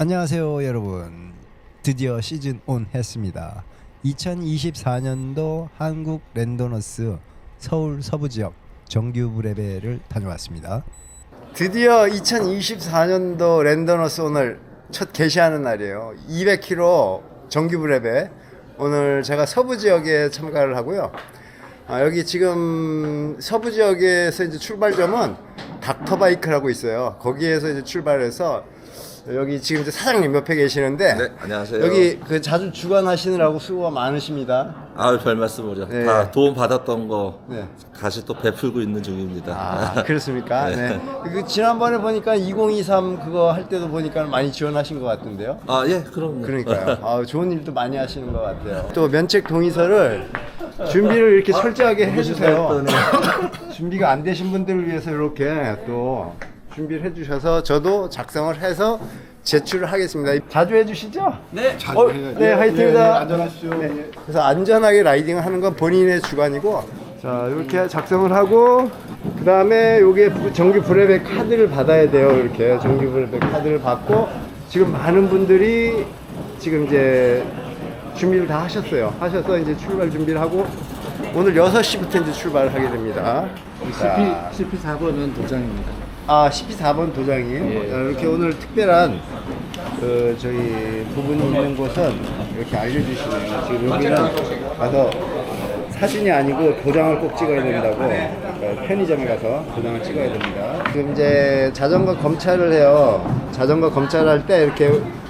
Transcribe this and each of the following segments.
안녕하세요 여러분. 드디어 시즌 온 했습니다. 2024년도 한국 랜더너스 서울 서부지역 정규 브레베를 다녀왔습니다. 드디어 2024년도 랜더너스 오늘 첫 개시하는 날이에요. 200km 정규 브레베 오늘 제가 서부 지역에 참가를 하고요. 아, 여기 지금 서부 지역에서 출발점은 닥터바이크라고 있어요. 거기에서 이제 출발해서 여기 지금 이제 사장님 옆에 계시는데 네, 안녕하세요. 여기 그 자주 주관하시느라고 수고가 많으십니다. 아유 별 말씀을요. 네. 다 도움 받았던 거 네. 다시 또 베풀고 있는 중입니다. 아 그렇습니까? 네. 네. 그 지난번에 보니까 2023 그거 할 때도 보니까 많이 지원하신 것 같은데요. 아 예, 그럼요. 그러니까요. 아, 좋은 일도 많이 하시는 것 같아요. 또 면책 동의서를 준비를 이렇게 철저하게 해주세요. 준비가 안 되신 분들을 위해서 이렇게 또 준비를 해주셔서 저도 작성을 해서 제출을 하겠습니다. 자주 해주시죠? 네. 어, 네, 화이팅입니다. 안전하십시오. 그래서 안전하게 라이딩을 하는 건 본인의 주관이고 자 이렇게 작성을 하고 그 다음에 요게 부- 정규 브레베 카드를 받아야 돼요 이렇게 정규 브레베 카드를 받고 지금 많은 분들이 지금 이제 준비를 다 하셨어요 하셔서 이제 출발 준비를 하고 오늘 6시부터 이제 출발을 하게 됩니다 자, CP, CP4번은 도장입니다. 아 14번 도장이 어, 이렇게 오늘 특별한 그 저희 부분이 있는 곳은 이렇게 알려주시네요. 지금 여기는 가서 사진이 아니고 도장을 꼭 찍어야 된다고 그러니까 편의점에 가서 도장을 찍어야 됩니다. 지금 이제 자전거 검찰을 해요. 자전거 검찰할 때 이렇게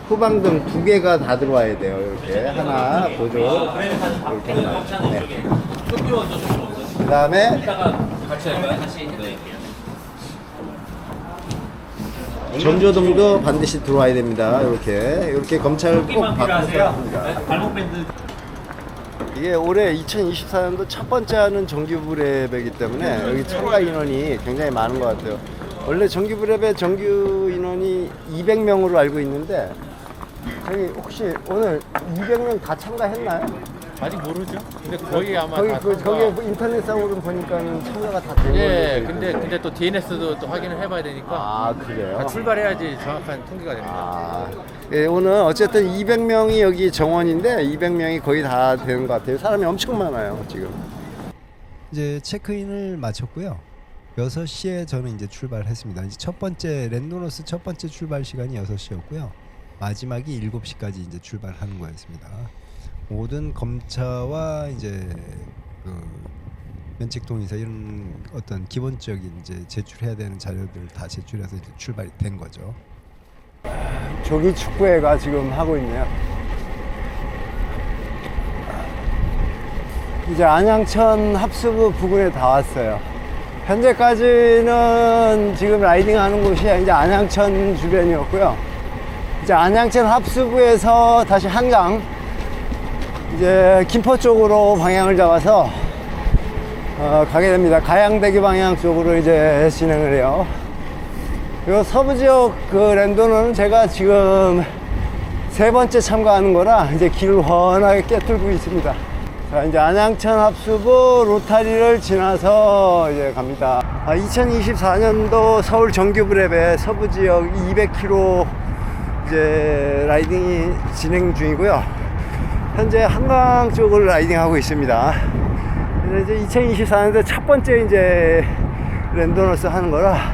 후방등 두 개가 다 들어와야 돼요. 이렇게 하나 보조 이렇게 하나. 네. 그 다음에 전조등도 반드시 들어와야 됩니다. 이렇게 이렇게 검찰 꼭 받으셔야 합니다. 이게 올해 2024년도 첫 번째 하는 정규 브레베이기 때문에 여기 참가 인원이 굉장히 많은 것 같아요. 원래 정규 브레베 정규 인원이 200명으로 알고 있는데 저기 혹시 오늘 200명 다 참가했나요? 아직 모르죠. 근데 거의 아마 거기 다그 참가- 저기 인터넷상으로 보니까는 참가가 다된 거예요. 예, 근데 근데 또 DNS도 또 확인을 해봐야 되니까 아 그래요? 다 출발해야지 정확한 통계가 됩니다. 아, 예, 오늘 어쨌든 200명이 여기 정원인데 200명이 거의 다 되는 것 같아요. 사람이 엄청 많아요, 지금. 이제 체크인을 마쳤고요. 6시에 저는 이제 출발했습니다. 이제 첫 번째 랜도너스 첫 번째 출발 시간이 6시였고요. 마지막이 7시까지 이제 출발하는 거였습니다. 모든 검차와 이제 그 면책 동의서 이런 어떤 기본적인 이제 제출해야 되는 자료들 다 제출해서 이제 출발이 된 거죠. 조기 축구회가 지금 하고 있네요. 이제 안양천 합수부 부근에 다 왔어요. 현재까지는 지금 라이딩 하는 곳이 이제 안양천 주변이었고요. 이제 안양천 합수부에서 다시 한강, 이제 김포 쪽으로 방향을 잡아서 어, 가게 됩니다. 가양대교 방향 쪽으로 이제 진행을 해요. 요 서부 지역 그 랜도는 제가 지금 세 번째 참가하는 거라 이제 길을 훤하게 깨뚫고 있습니다. 자, 이제 안양천 합수부 로타리를 지나서 이제 갑니다. 아, 2024년도 서울 정규 브레베 서부 지역 200km 이제 라이딩이 진행 중이고요. 현재 한강 쪽을 라이딩하고 있습니다. 이제 2024년도 첫 번째 이제 랜도너스 하는 거라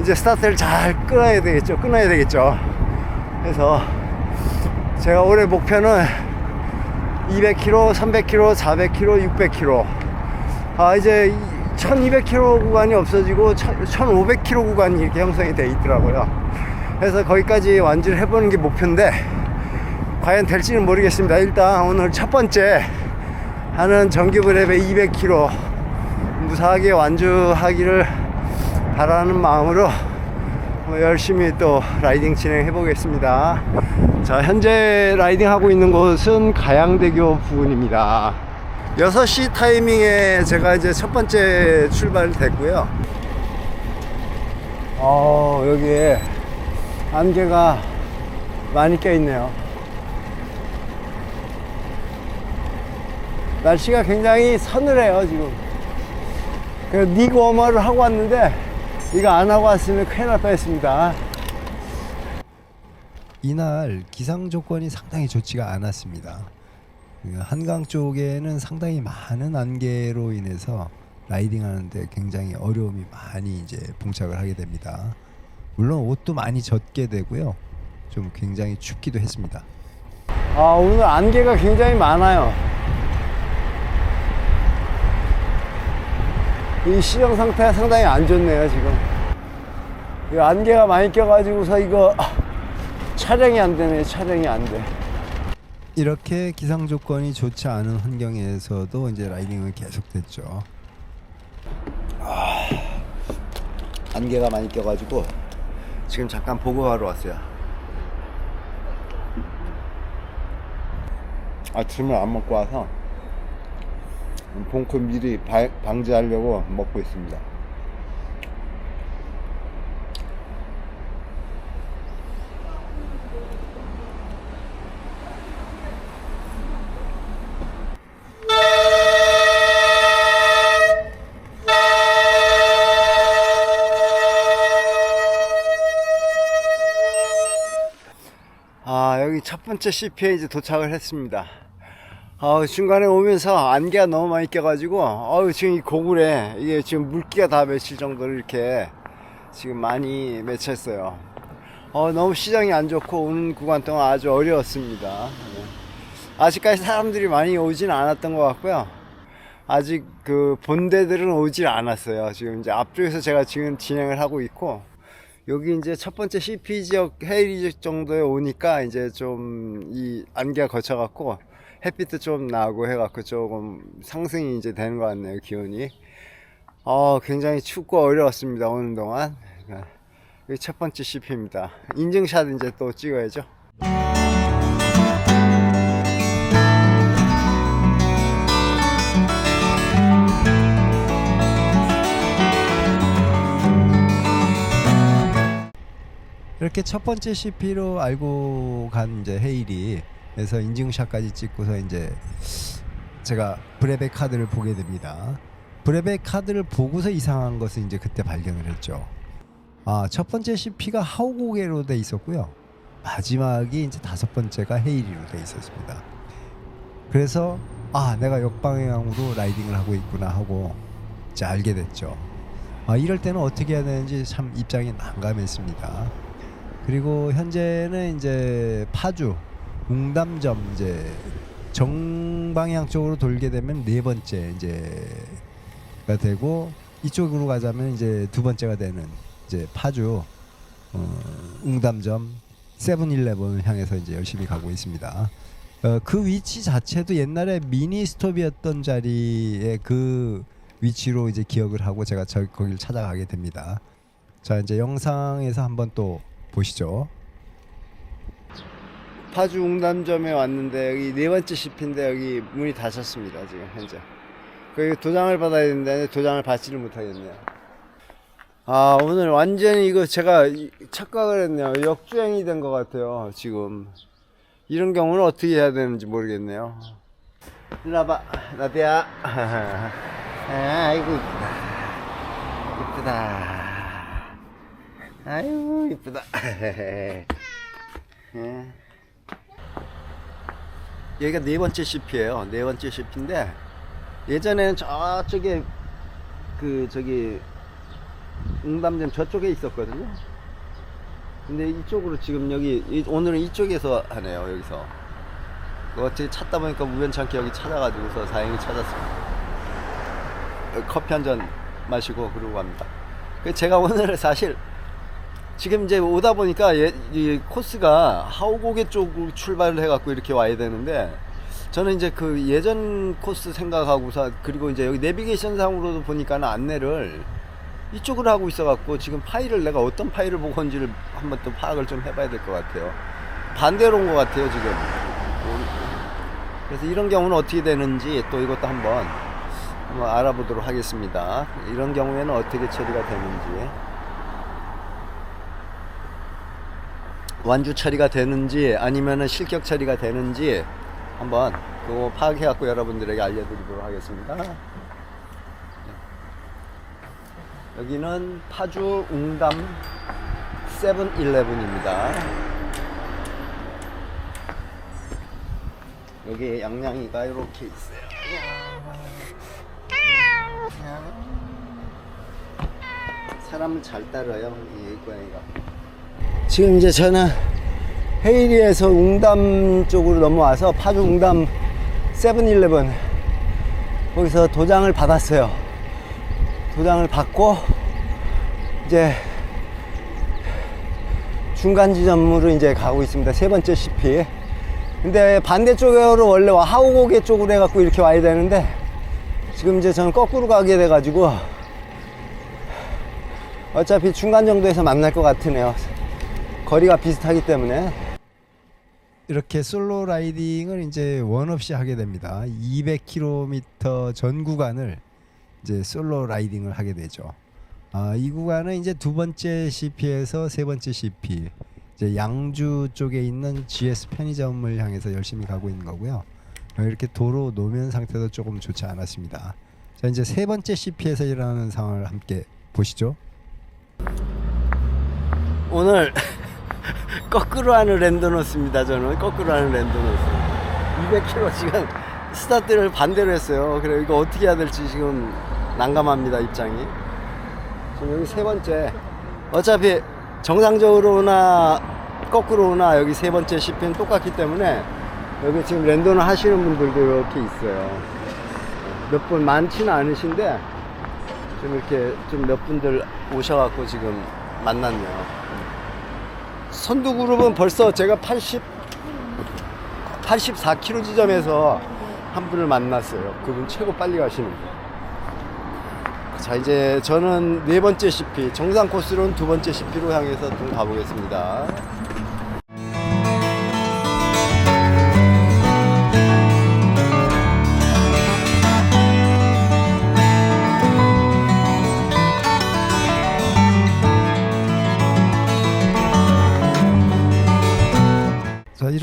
이제 스타트를 잘 끊어야 되겠죠. 끊어야 되겠죠. 그래서 제가 올해 목표는 200km, 300km, 400km, 600km. 아, 이제 1200km 구간이 없어지고 1500km 구간이 이렇게 형성이 돼 있더라고요. 그래서 거기까지 완주를 해보는 게 목표인데 과연 될지는 모르겠습니다. 일단 오늘 첫 번째 하는 정규 브레베 200km 무사하게 완주하기를 바라는 마음으로 뭐 열심히 또 라이딩 진행해 보겠습니다. 자, 현재 라이딩 하고 있는 곳은 가양대교 부근입니다. 6시 타이밍에 제가 이제 첫 번째 출발 됐고요. 어, 여기에 안개가 많이 껴 있네요. 날씨가 굉장히 서늘해요, 지금. 그래서 닉 워머를 하고 왔는데 이거 안 하고 왔으면 큰일 날 뻔했습니다. 이날 기상 조건이 상당히 좋지가 않았습니다. 그 한강 쪽에는 상당히 많은 안개로 인해서 라이딩 하는데 굉장히 어려움이 많이 이제 봉착을 하게 됩니다. 물론 옷도 많이 젖게 되고요. 좀 굉장히 춥기도 했습니다. 아 오늘 안개가 굉장히 많아요. 이 시정 상태가 상당히 안 좋네요 지금. 이 안개가 많이 껴가지고서 이거 촬영이 안 되네 촬영이 안 돼. 이렇게 기상 조건이 좋지 않은 환경에서도 이제 라이딩을 계속됐죠. 안개가 많이 껴가지고 지금 잠깐 보고하러 왔어요. 아침을 안 먹고 와서 봉크 미리 바- 방지하려고 먹고 있습니다. 아 여기 첫 번째 CP에 이제 도착을 했습니다. 아 중간에 오면서 안개가 너무 많이 껴가지고 어우 지금 이 고글에 이게 지금 물기가 다 맺힐 정도로 이렇게 지금 많이 맺혔어요. 어 너무 시장이 안 좋고 오는 구간 동안 아주 어려웠습니다. 네. 아직까지 사람들이 많이 오진 않았던 것 같고요. 아직 그 본대들은 오질 않았어요. 지금 이제 앞쪽에서 제가 지금 진행을 하고 있고 여기 이제 첫 번째 CP 지역 헤이리 지역 정도에 오니까 이제 좀 이 안개가 거쳐갖고 햇빛도 좀 나고 해갖고 조금 상승이 이제 되는 것 같네요 기온이. 어 굉장히 춥고 어려웠습니다 오는 동안. 여기 첫 번째 CP입니다. 인증샷 이제 또 찍어야죠. 이렇게 첫 번째 CP로 알고 간 이제 헤일이 에서 인증샷까지 찍고서 이제 제가 브레베 카드를 보게 됩니다. 브레베 카드를 보고서 이상한 것을 이제 그때 발견을 했죠. 아, 첫 번째 CP가 하우고게로 돼 있었고요. 마지막이 이제 다섯 번째가 헤일리로 돼 있었습니다. 그래서 아, 내가 역방향으로 라이딩을 하고 있구나 하고 이제 알게 됐죠. 아, 이럴 때는 어떻게 해야 되는지 참 입장이 난감했습니다. 그리고 현재는 이제 파주 웅담점 이제 정방향 쪽으로 돌게 되면 네 번째 이제가 되고 이쪽으로 가자면 이제 두 번째가 되는 이제 파주 어, 웅담점 세븐일레븐을 향해서 이제 열심히 가고 있습니다. 어, 그 위치 자체도 옛날에 미니 스톱이었던 자리에 그 위치로 이제 기억을 하고 제가 저 거기를 찾아가게 됩니다. 자 이제 영상에서 한번 또 보시죠. 파주 웅담점에 왔는데 여기 네 번째 CP인데 여기 문이 닫혔습니다 지금 현재. 그 도장을 받아야 되는데 도장을 받지를 못하겠네요. 아 오늘 완전히 이거 제가 이- 착각을 했네요. 역주행이 된 것 같아요 지금. 이런 경우는 어떻게 해야 되는지 모르겠네요. 일로 와봐 나비야. 아, 아이고 이쁘다. 이쁘다. 아유 이쁘다. 예. 여기가 네 번째 CP예요. 네 번째 CP인데 예전에는 저쪽에 그 저기 웅담점 저쪽에 있었거든요. 근데 이쪽으로 지금 여기 이- 오늘은 이쪽에서 하네요. 여기서 그 어떻게 찾다 보니까 우연찮게 여기 찾아가지고서 다행히 찾았습니다. 어, 커피 한 잔 마시고 그러고 갑니다. 그 제가 오늘 사실 지금 이제 오다 보니까 예, 이 코스가 하우고개 쪽으로 출발을 해갖고 이렇게 와야 되는데 저는 이제 그 예전 코스 생각하고서 그리고 이제 여기 내비게이션 상으로도 보니까 는 안내를 이쪽으로 하고 있어갖고 지금 파일을 내가 어떤 파일을 보고 온지를 한번 또 파악을 좀 해봐야 될 것 같아요. 반대로 온 것 같아요 지금. 그래서 이런 경우는 어떻게 되는지 또 이것도 한번 한번 알아보도록 하겠습니다. 이런 경우에는 어떻게 처리가 되는지. 완주 처리가 되는지 아니면은 실격 처리가 되는지 한번 그거 파악해 갖고 여러분들에게 알려드리도록 하겠습니다. 네. 여기는 파주 웅담 세븐일레븐입니다. 여기 양양이가 이렇게 있어요. 사람을 잘 따라요 이 고양이가. 지금 이제 저는 헤이리에서 웅담 쪽으로 넘어와서 파주 웅담 세븐일레븐 거기서 도장을 받았어요. 도장을 받고 이제 중간 지점으로 이제 가고 있습니다. 세 번째 CP. 근데 반대쪽으로 원래 하우고개 쪽으로 해갖고 이렇게 와야 되는데 지금 이제 저는 거꾸로 가게 돼가지고 어차피 중간 정도에서 만날 것 같으네요. 거리가 비슷하기 때문에 이렇게 솔로 라이딩을 이제 원 없이 하게 됩니다. 200km 전 구간을 이제 솔로 라이딩을 하게 되죠. 아, 이 구간은 이제 두 번째 CP에서 세 번째 CP 이제 양주 쪽에 있는 GS 편의점을 향해서 열심히 가고 있는 거고요. 어, 이렇게 도로 노면 상태도 조금 좋지 않았습니다. 자 이제 세 번째 CP에서 일어나는 상황을 함께 보시죠. 오늘 거꾸로 하는 랜더너스입니다. 저는 거꾸로 하는 랜더너스. 200km 지금 스타트를 반대로 했어요. 그래 이거 어떻게 해야 될지 지금 난감합니다 입장이. 지금 여기 세 번째. 어차피 정상적으로나 거꾸로나 여기 세 번째 CP는 똑같기 때문에 여기 지금 랜더너 하시는 분들도 이렇게 있어요. 몇 분 많지는 않으신데 좀 이렇게 좀 몇 분들 오셔갖고 지금 만났네요. 선두 그룹은 벌써 제가 80 84km 지점에서 한 분을 만났어요. 그분 최고 빨리 가시는 분. 자 이제 저는 네 번째 CP 정상 코스로는 두 번째 CP로 향해서 좀 가보겠습니다.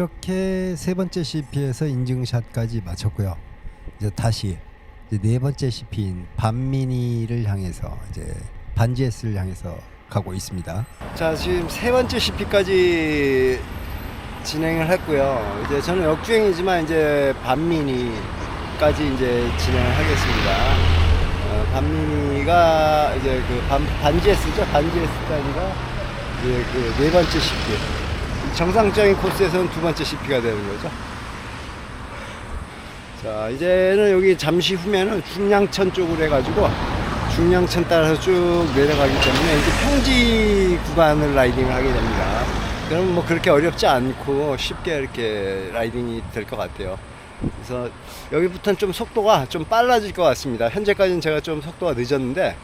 이렇게 세 번째 CP에서 인증샷까지 마쳤고요. 이제 다시 이제 네 번째 CP인 반미니를 향해서 이제 반지에스를 향해서 가고 있습니다. 자 지금 세 번째 CP까지 진행을 했고요. 이제 저는 역주행이지만 이제 반미니까지 이제 진행을 하겠습니다. 어, 반미니가 이제 그 반, 반지에스죠. 반지에스까지가 이제 그 네 번째 CP. 정상적인 코스에서는 두 번째 CP가 되는 거죠. 자 이제는 여기 잠시 후면은 중량천 쪽으로 해가지고 중량천 따라서 쭉 내려가기 때문에 이제 평지 구간을 라이딩을 하게 됩니다. 그럼 뭐 그렇게 어렵지 않고 쉽게 이렇게 라이딩이 될 것 같아요. 그래서 여기부터는 좀 속도가 좀 빨라질 것 같습니다. 현재까지는 제가 좀 속도가 늦었는데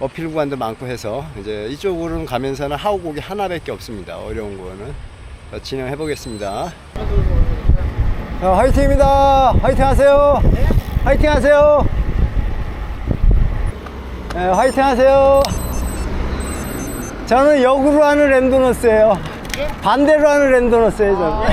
어필 구간도 많고 해서 이제 이쪽으로는 가면서는 하우곡이 하나밖에 없습니다. 어려운 거는 자, 진행해 보겠습니다. 자, 화이팅입니다. 화이팅 하세요. 화이팅 하세요. 네, 화이팅 하세요. 저는 역으로 하는 랜도너스예요. 반대로 하는 랜도너스예요, 저는.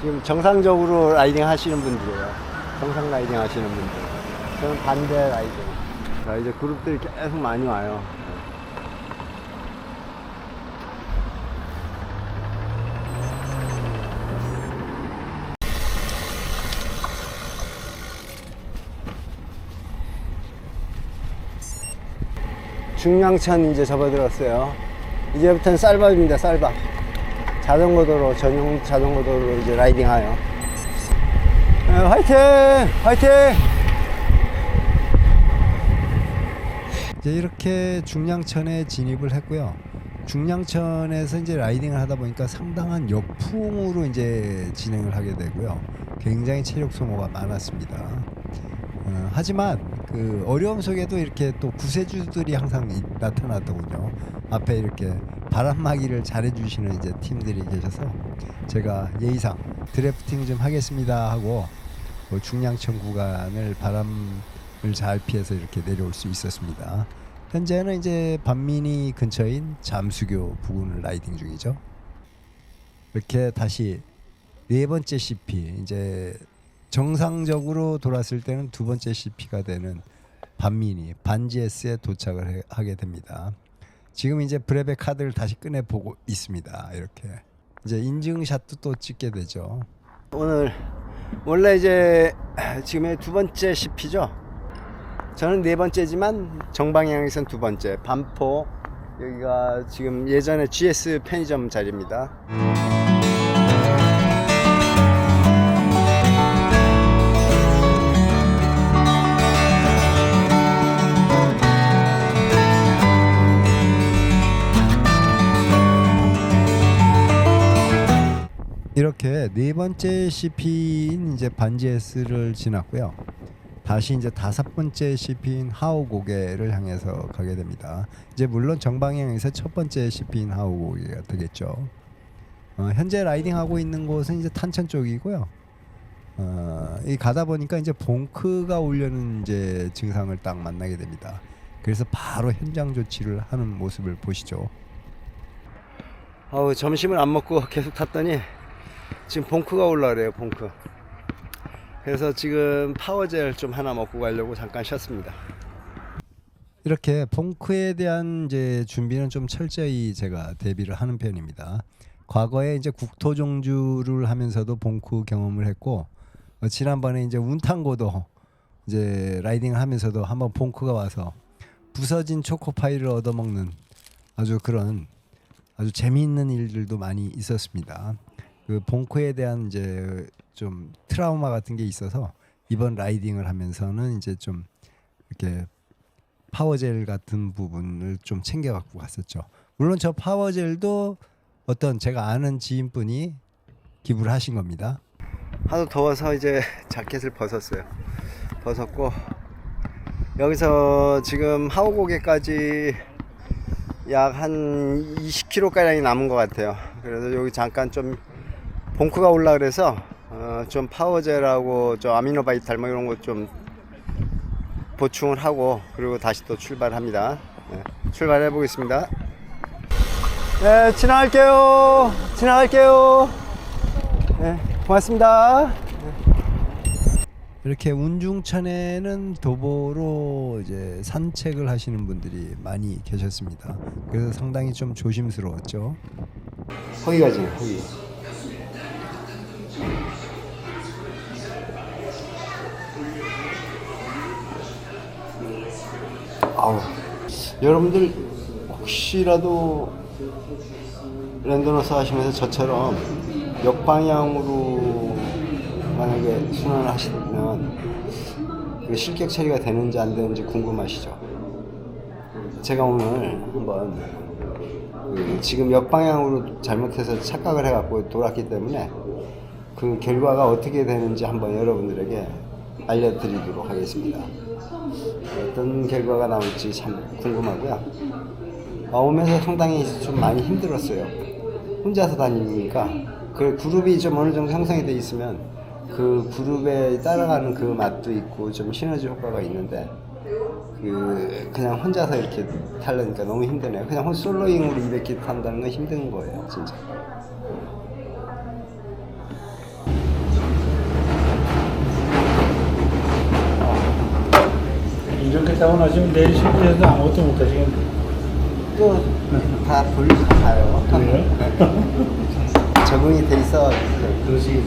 지금 정상적으로 라이딩 하시는 분들이에요. 정상 라이딩 하시는 분들. 저는 반대 라이딩. 자, 이제 그룹들이 계속 많이 와요. 중량천 이제 접어들었어요. 이제부터는 쌀밥입니다, 쌀밥. 자전거 도로, 전용 자전거 도로 이제 라이딩하여. 네, 화이팅! 화이팅! 이렇게 중량천에 진입을 했고요. 중량천에서 이제 라이딩을 하다 보니까 상당한 역풍으로 이제 진행을 하게 되고요. 굉장히 체력 소모가 많았습니다. 어, 하지만 그 어려움 속에도 이렇게 또 구세주들이 항상 이- 나타났더군요. 앞에 이렇게 바람막이를 잘해주시는 이제 팀들이 계셔서 제가 예의상 드래프팅 좀 하겠습니다 하고 그 중량천 구간을 바람을 잘 피해서 이렇게 내려올 수 있었습니다. 현재는 이제 반민이 근처인 잠수교 부근을 라이딩 중이죠. 이렇게 다시 네 번째 CP 이제 정상적으로 돌았을 때는 두 번째 CP가 되는 반민이 반지에스에 도착을 해- 하게 됩니다. 지금 이제 브레베 카드를 다시 꺼내 보고 있습니다. 이렇게 이제 인증샷도 또 찍게 되죠. 오늘 원래 이제 지금의 두 번째 CP죠. 저는 네 번째지만 정방향에선 두 번째. 반포 여기가 지금 예전에 GS 편의점 자리입니다. 이렇게 네 번째 CP인 이제 반지에스를 지났고요. 다시 이제 다섯 번째 CP인 하오 고개를 향해서 가게 됩니다. 이제 물론 정방향에서 첫 번째 CP인 하오 고개가 되겠죠. 어, 현재 라이딩하고 있는 곳은 이제 탄천 쪽이고요. 어, 이 가다 보니까 이제 봉크가 오려는 이제 증상을 딱 만나게 됩니다. 그래서 바로 현장 조치를 하는 모습을 보시죠. 어우 점심을 안 먹고 계속 탔더니 지금 봉크가 올라오래요 봉크. 그래서 지금 파워젤 좀 하나 먹고 가려고 잠깐 쉬었습니다. 이렇게 봉크에 대한 이제 준비는 좀 철저히 제가 대비를 하는 편입니다. 과거에 이제 국토 종주를 하면서도 봉크 경험을 했고 어, 지난번에 이제 운탕고도 이제 라이딩을 하면서도 한번 봉크가 와서 부서진 초코파이를 얻어먹는 아주 그런 아주 재미있는 일들도 많이 있었습니다. 그 봉크에 대한 이제 좀 트라우마 같은 게 있어서 이번 라이딩을 하면서는 이제 좀 이렇게 파워젤 같은 부분을 좀 챙겨 갖고 갔었죠. 물론 저 파워젤도 어떤 제가 아는 지인분이 기부를 하신 겁니다. 하도 더워서 이제 자켓을 벗었어요. 벗었고 여기서 지금 하오고개까지 약 한 20km 가량이 남은 것 같아요. 그래서 여기 잠깐 좀 봉크가 올라 그래서 어, 좀 파워젤하고 좀 아미노바이탈 뭐 이런 거좀 보충을 하고 그리고 다시 또 출발합니다. 네, 출발해 보겠습니다. 네, 지나갈게요. 지나갈게요. 네, 고맙습니다. 이렇게 운중천에는 도보로 이제 산책을 하시는 분들이 많이 계셨습니다. 그래서 상당히 좀 조심스러웠죠. 거기가지, 거기. 아우, 여러분들 혹시라도 랜더너스 하시면서 저처럼 역방향으로 만약에 순환을 하시면 그 실격 처리가 되는지 안 되는지 궁금하시죠? 제가 오늘 한번 그 지금 역방향으로 잘못해서 착각을 해갖고 돌았기 때문에 그 결과가 어떻게 되는지 한번 여러분들에게 알려드리도록 하겠습니다. 어떤 결과가 나올지 참 궁금하고요. 아, 오면서 상당히 좀 많이 힘들었어요. 혼자서 다니니까 그 그룹이 좀 어느 정도 형성이 돼 있으면 그 그룹에 따라가는 그 맛도 있고 좀 시너지 효과가 있는데 그 그냥 혼자서 이렇게 타려니까 너무 힘드네요. 그냥 혼- 솔로잉으로 200km 탄다는 건 힘든 거예요, 진짜. 이렇게 타고 나시면 내일 실내에서 아무것도 못 하시겠네. 또다 돌려서 가요. 적응이 돼 있어. 그러시겠지.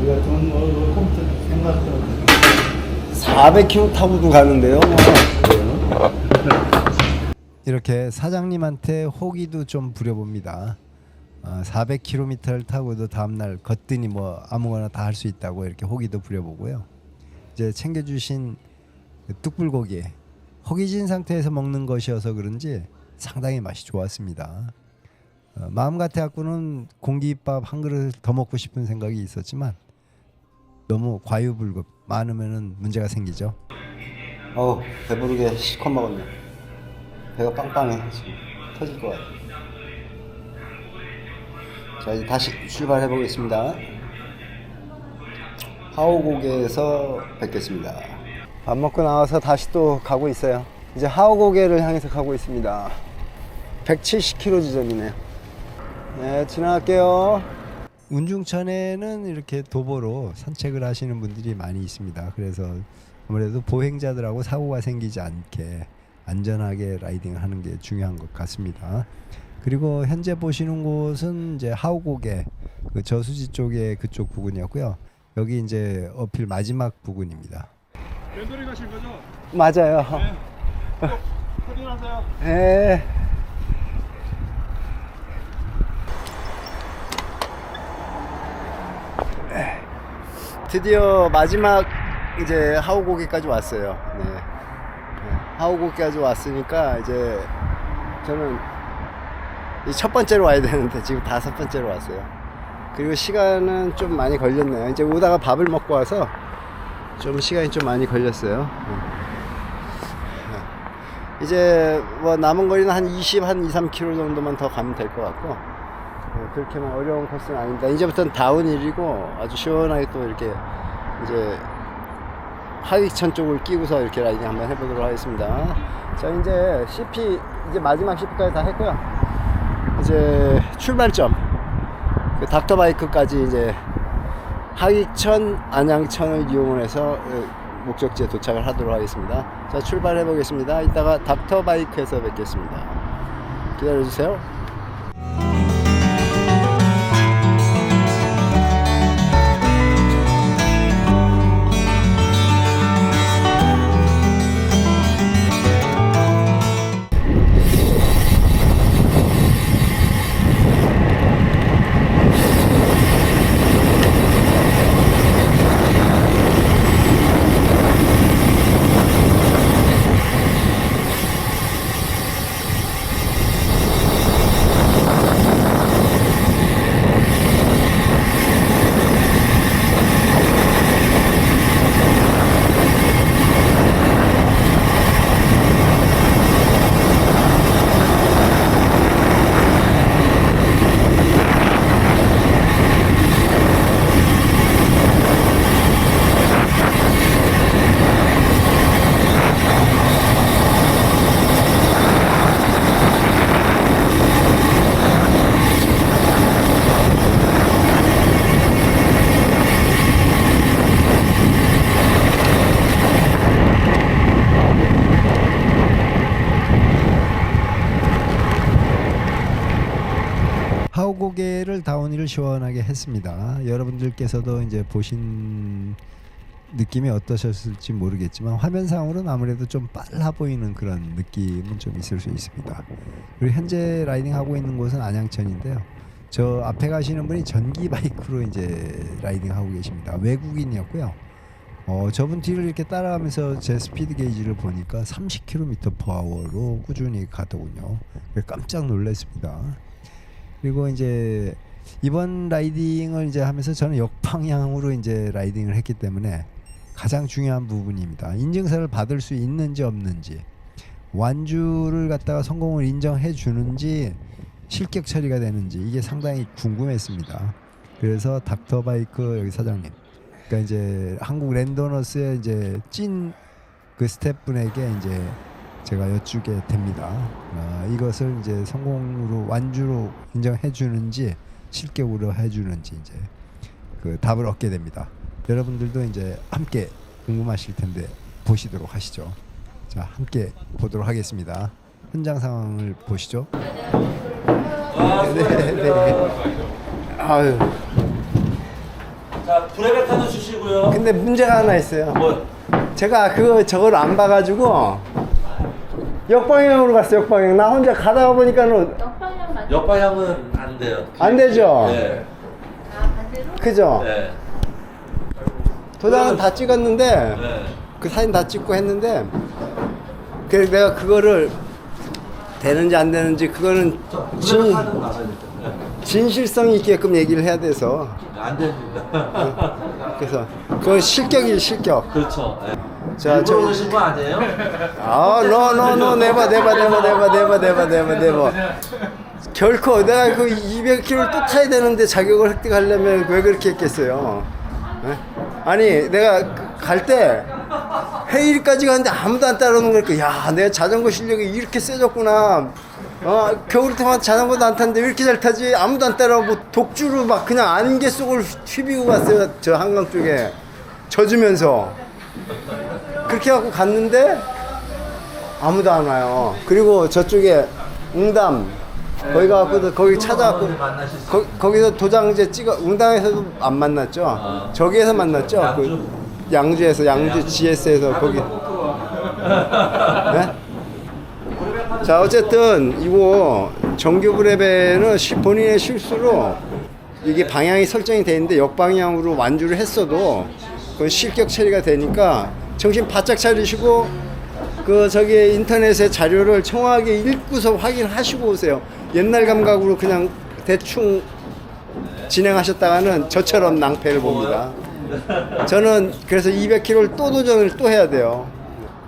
우리 같으면 뭐, 뭐 컴퓨터 생각도 못 400km 타고도 가는데요. 이렇게 사장님한테 호기도 좀 부려봅니다. 어, 400km를 타고도 다음날 걷더니 뭐 아무거나 다 할 수 있다고 이렇게 호기도 부려보고요. 이제 챙겨주신 그 뚝불고기 허기진 상태에서 먹는 것이어서 그런지 상당히 맛이 좋았습니다. 어, 마음 같아갖고는 공깃밥 한 그릇 더 먹고 싶은 생각이 있었지만 너무 과유불급 많으면은 문제가 생기죠. 어우, 배부르게 실컷 먹었네. 배가 빵빵해, 지금. 터질 것 같아. 자, 이제 다시 출발해 보겠습니다. 하오고개에서 뵙겠습니다. 밥 먹고 나와서 다시 또 가고 있어요. 이제 하오고개를 향해서 가고 있습니다. 170km 지점이네요. 네, 지나갈게요. 운중천에는 이렇게 도보로 산책을 하시는 분들이 많이 있습니다. 그래서 아무래도 보행자들하고 사고가 생기지 않게 안전하게 라이딩을 하는 게 중요한 것 같습니다. 그리고 현재 보시는 곳은 이제 하우곡의 그 저수지 쪽에 그쪽 부근이었고요. 여기 이제 어필 마지막 부근입니다. 왼돌이 가실 거죠? 맞아요. 확인하세요. 예. 드디어 마지막 이제 하우고기까지 왔어요. 네. 네, 하우고기까지 왔으니까 이제 저는 이첫 번째로 와야 되는데 지금 다섯 번째로 왔어요. 그리고 시간은 좀 많이 걸렸네요. 이제 오다가 밥을 먹고 와서 좀 시간이 좀 많이 걸렸어요. 네. 이제 뭐 남은 거리는 한 20, 한 2, 3km 정도만 더 가면 될 것 같고 어, 그렇게 막 어려운 코스는 아닙니다. 이제부터는 다운힐이고 아주 시원하게 또 이렇게 이제 하익천 쪽을 끼고서 이렇게 라이딩 한번 해보도록 하겠습니다. 자 이제 CP 이제 마지막 CP까지 다 했고요. 이제 출발점 그 닥터바이크까지 이제 하익천 안양천을 이용을 해서 어, 목적지에 도착을 하도록 하겠습니다. 자 출발해 보겠습니다. 이따가 닥터바이크에서 뵙겠습니다. 기다려 주세요. 다운힐을 시원하게 했습니다. 여러분들께서도 이제 보신 느낌이 어떠셨을지 모르겠지만 화면상으로는 아무래도 좀 빨라 보이는 그런 느낌은 좀 있을 수 있습니다. 그리고 현재 라이딩 하고 있는 곳은 안양천인데요. 저 앞에 가시는 분이 전기 바이크로 이제 라이딩 하고 계십니다. 외국인이었고요. 어, 저분 뒤를 이렇게 따라가면서 제 스피드 게이지를 보니까 30km/h로 꾸준히 가더군요. 깜짝 놀랐습니다. 그리고 이제 이번 라이딩을 이제 하면서 저는 역방향으로 이제 라이딩을 했기 때문에 가장 중요한 부분입니다. 인증서를 받을 수 있는지 없는지 완주를 갖다가 성공을 인정해 주는지 실격 처리가 되는지 이게 상당히 궁금했습니다. 그래서 닥터 바이크 여기 사장님, 그러니까 이제 한국 랜더너스의 이제 찐 그 스태프분에게 이제 제가 여쭈게 됩니다. 아, 이것을 이제 성공으로 완주로 인정해 주는지 실격으로 해 주는지 이제 그 답을 얻게 됩니다. 여러분들도 이제 함께 궁금하실 텐데 보시도록 하시죠. 자, 함께 보도록 하겠습니다. 현장 상황을 보시죠. 네, 네. 아유. 자, 브레베카도 주시고요. 근데 문제가 하나 있어요. 뭐 제가 그거 저걸 안 봐가지고 역방향으로 갔어요. 역방향. 나 혼자 가다가 보니까는 옆방향은 안 돼요. 안 되죠. 네. 아 반대로? 그죠? 네. 도장은 다 찍었는데 네. 그 사진 다 찍고 했는데 그래서 내가 그거를 되는지 안 되는지 그거는 진, 나가야. 진실성 있게끔 얘기를 해야 돼서 안 됩니다. 그래서 그건 실격이 실격. 그렇죠. 네. 자, 일부러 저- 그러신 거 아니에요? 아, 네버 네버 네버 네버 네버 네버. 결코 내가 그 200km를 또 타야 되는데 자격을 획득하려면 왜 그렇게 했겠어요? 예? 아니 내가 갈때 헤일까지 갔는데 아무도 안 따라오는 거니까 야 내가 자전거 실력이 이렇게 세졌구나 어 겨울 동안 자전거도 안 탔는데 왜 이렇게 잘 타지 아무도 안 따라오고 독주로 막 그냥 안개 속을 휘비고 갔어요 저 한강 쪽에 젖으면서 그렇게 하고 갔는데 아무도 안 와요. 그리고 저쪽에 웅담 거기 가갖고 거기 찾아갖고 거, 거기서 도장제 찍어 웅담에서도 안 만났죠. 저기에서 만났죠. 그 양주에서 양주 GS에서 거기. 네? 자 어쨌든 이거 정규 브레베는 시- 본인의 실수로 이게 방향이 설정이 돼 있는데 역방향으로 완주를 했어도 그건 실격 처리가 되니까 정신 바짝 차리시고 그 저기 인터넷에 자료를 청하게 읽고서 확인하시고 오세요. 옛날 감각으로 그냥 대충 진행하셨다가는 저처럼 낭패를 봅니다. 저는 그래서 200km를 또 도전을 또 해야 돼요.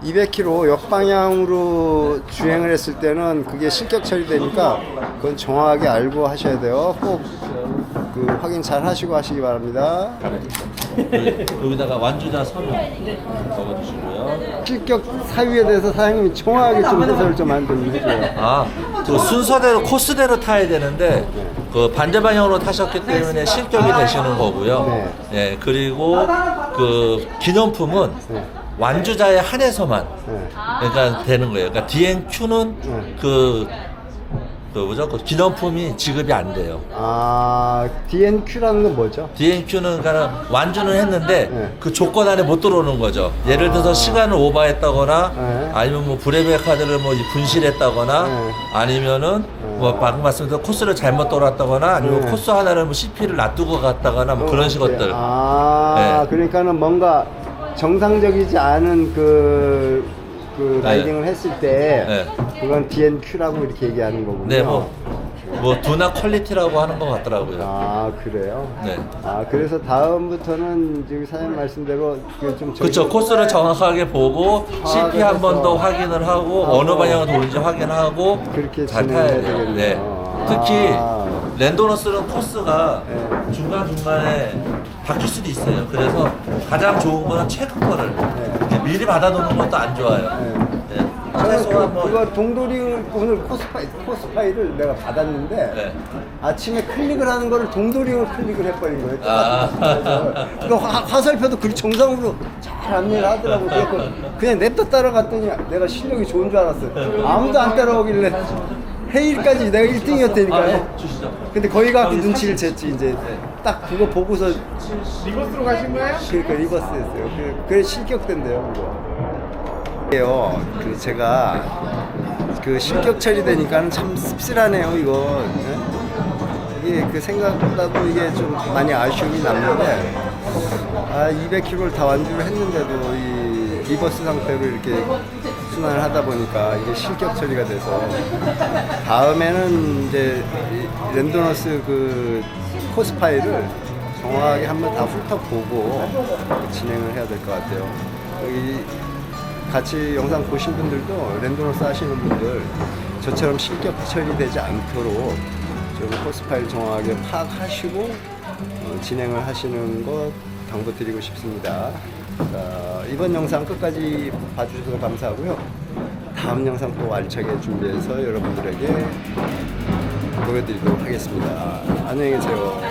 200km 역방향으로 주행을 했을 때는 그게 실격 처리되니까 그건 정확하게 알고 하셔야 돼요. 꼭 그 확인 잘 하시고 하시기 바랍니다. 여기다가 완주자 서명 적어주시고요. 실격 사유에 대해서 사장님이 정확하게 좀 해설을 좀안좀 해줘요. 아, 그 순서대로 코스대로 타야 되는데 그 반대 방향으로 타셨기 때문에 실격이 되시는 거고요. 네. 예, 그리고 그 기념품은 네. 완주자에 한해서만 네. 그러니까 되는 거예요. 그러니까 DNQ는 네. 그, 그 뭐죠? 그 기념품이 지급이 안 돼요. 아 DNQ라는 건 뭐죠? DNQ는 그러니까 완주는 했는데 네. 그 조건 안에 못 들어오는 거죠. 예를 들어서 시간을 오버했다거나 네. 아니면 뭐 브레베 카드를 뭐 분실했다거나 네. 아니면은 뭐 방금 말씀드린 코스를 잘못 돌았다거나 아니면 네. 코스 하나를 뭐 CP를 놔두고 갔다거나 뭐 그런 어, 식것들. 아 네. 그러니까는 뭔가 정상적이지 않은 그, 그 네. 라이딩을 했을 때 네. 그건 DNQ라고 이렇게 얘기하는 거군요. 네, 뭐, 뭐 두나 퀄리티라고 하는 것 같더라고요. 아 그래요? 네. 아 그래서 다음부터는 지금 사장님 말씀대로 그좀 그렇죠. 코스를 정확하게 보고 CP 한 번 더 확인을 하고. 어느 방향으로 도는지 확인하고 그렇게 잘 진행해야 타야 돼요. 되겠네요. 네. 아. 특히 랜도너스는 코스가 네. 중간 중간에 바뀔 수도 있어요. 그래서 가장 좋은 거는 최근 거를 이렇게 미리 받아놓는 것도 안 좋아요. 네. 네. 저는 최소한 그, 뭐 이거 동돌이 오늘 코스 파이 코스 파이를 내가 받았는데 네. 아침에 클릭을 하는 거를 동돌이로 클릭을 해버린 거예요. 아. 그래서 그 화, 화살표도 그리 정상으로 잘 안내를 하더라고. 그래서 그냥 냅다 따라갔더니 내가 실력이 좋은 줄 알았어요. 아무도 안 따라오길래 해일까지 내가 1등이었다니까요. 아, 네. 주시죠. 근데 거기 가서 눈치를 챘지 이제 딱 그거 보고서 리버스로 가신 거예요? 그러니까 리버스였어요. 그래, 그래 실격된대요 그거. 예요. 그 제가 그 실격 처리되니까는 참 씁쓸하네요 이거. 예? 이게 그 생각보다도 이게 좀 많이 아쉬움이 남는데 아 200km를 다 완주를 했는데도 이 리버스 상태로 이렇게 순환을 하다 보니까 이게 실격 처리가 돼서 다음에는 이제 이 랜도너스 그 코스 파일을 정확하게 한번 다 훑어보고 진행을 해야 될 것 같아요. 여기 같이 영상 보신 분들도 랜도너스 하시는 분들 저처럼 실격 처리되지 않도록 좀 코스 파일 정확하게 파악하시고 어, 진행을 하시는 것 당부드리고 싶습니다. 자, 이번 영상 끝까지 봐주셔서 감사하고요. 다음 영상 또 알차게 준비해서 여러분들에게 보여드리도록 하겠습니다. 안녕히 계세요.